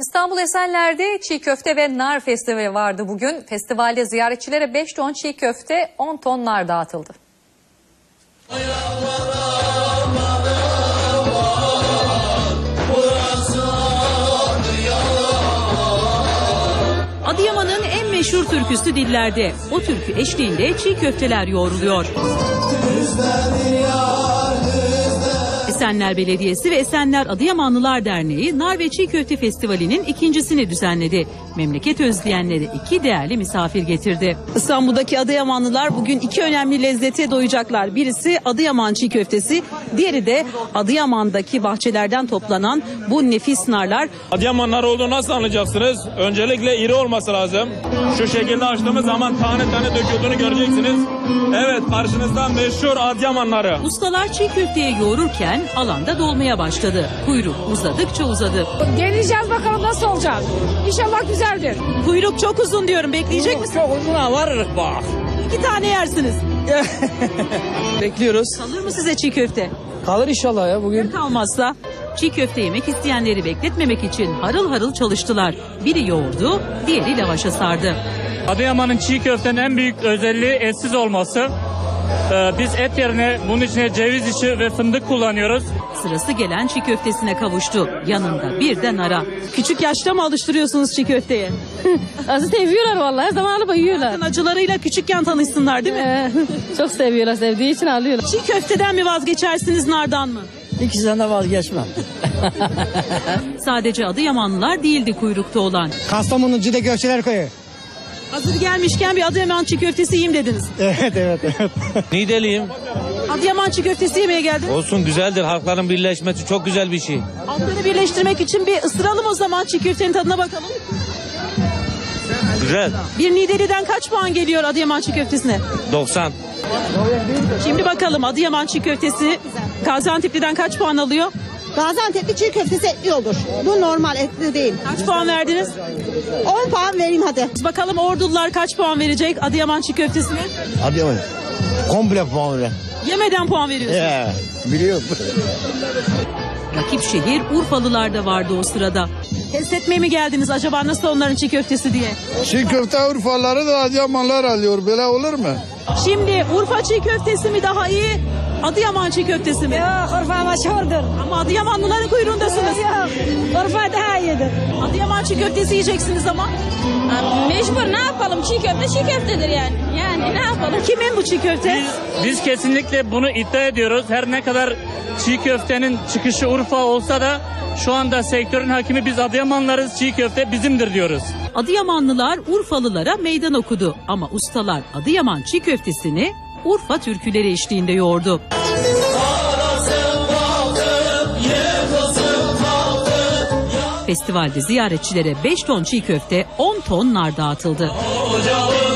İstanbul Esenler'de çiğ köfte ve nar festivali vardı bugün. Festivalde ziyaretçilere 5 ton çiğ köfte, 10 ton nar dağıtıldı. Adıyaman'ın en meşhur türküsü dillerde. O türkü eşliğinde çiğ köfteler yoğruluyor. Esenler Belediyesi ve Esenler Adıyamanlılar Derneği Nar ve Çiğ Köfte Festivali'nin ikincisini düzenledi. Memleket özleyenleri iki değerli misafir getirdi. İstanbul'daki Adıyamanlılar bugün iki önemli lezzete doyacaklar. Birisi Adıyaman çiğ köftesi, diğeri de Adıyaman'daki bahçelerden toplanan bu nefis narlar. Adıyaman nar olduğunu nasıl anlayacaksınız? Öncelikle iri olması lazım. Şu şekilde açtığımız zaman tane tane döküldüğünü göreceksiniz. Evet karşınızda meşhur Adıyaman narı. Ustalar çiğ köfteye yoğururken alanda dolmaya başladı. Kuyruk uzadıkça uzadı. Deneyeceğiz bakalım nasıl olacak. İnşallah güzeldir. Kuyruk çok uzun diyorum. Bekleyecek misin? Çok uzuna varırız bak. İki tane yersiniz. Bekliyoruz. Kalır mı size çiğ köfte? Kalır inşallah ya bugün. Kalmazsa çiğ köfte yemek isteyenleri bekletmemek için harıl harıl çalıştılar. Biri yoğurdu, diğeri lavaşa sardı. Adıyaman'ın çiğ köftenin en büyük özelliği etsiz olması. Ee, biz et yerine bunun içine ceviz içi ve fındık kullanıyoruz. Sırası gelen çiğ köftesine kavuştu. Yanında bir de nara. Küçük yaşta mı alıştırıyorsunuz çiğ köfteye? Aslında seviyorlar vallahi. Zamanı yiyorlar. Acılarıyla küçükken tanışsınlar değil mi? Ee, çok seviyorlar. Sevdiği için alıyorlar. Çiğ köfteden mi vazgeçersiniz nardan mı? İkisinden de vazgeçmem. Sadece Adıyamanlılar değildi kuyrukta olan. Kastamonu Cide Gökçeler Köyü. Hazır gelmişken bir Adıyaman çiğ köftesi yiyeyim dediniz. Evet evet evet. Nideliyim. Adıyaman çiğ köftesi yemeye geldiniz. Olsun güzeldir. Halkların birleşmesi çok güzel bir şey. Halkları birleştirmek için bir ısıralım o zaman çiğ köftenin tadına bakalım. Güzel. Bir Nideli'den kaç puan geliyor Adıyaman çiğ köftesine? 90. Şimdi bakalım Adıyaman çiğ köftesi Gaziantep'liden kaç puan alıyor? Gaziantep'li çiğ köftesi etli olur. Bu normal etli değil. Kaç puan verdiniz? 10 puan vereyim hadi. Bakalım Ordulular kaç puan verecek Adıyaman çiğ köftesine? Oğlum. Komple puan öyle. Yemeden puan veriyorsun. He, biliyorum. Rakip şehir Urfalılar da vardı o sırada. Test etmeye mi geldiniz acaba nasıl onların çiğ köftesi diye? Çiğ köfte Urfalıları da Adıyamanlar alıyor. Böyle olur mu? Şimdi Urfa çiğ köftesi mi daha iyi? Adıyaman çiğ köftesi mi? Yok Urfa meşhurdur. Ama Adıyamanlıların kuyruğundasınız. Yok Urfa daha iyidir. Adıyaman çiğ köftesi yiyeceksiniz ama. Mecbur ne yapalım? Çiğ köfte çiğ köftedir yani. Yani ne yapalım? Kimin bu çiğ köfte? Biz, biz kesinlikle bunu iddia ediyoruz. Her ne kadar çiğ köftenin çıkışı Urfa olsa da şu anda sektörün hakimi biz Adıyamanlarız. Çiğ köfte bizimdir diyoruz. Adıyamanlılar Urfalılara meydan okudu ama ustalar Adıyaman çiğ köftesini Urfa türküleri eşliğinde yoğurdu. Festivalde ziyaretçilere 5 ton çiğ köfte, 10 ton nar dağıtıldı. Ocağın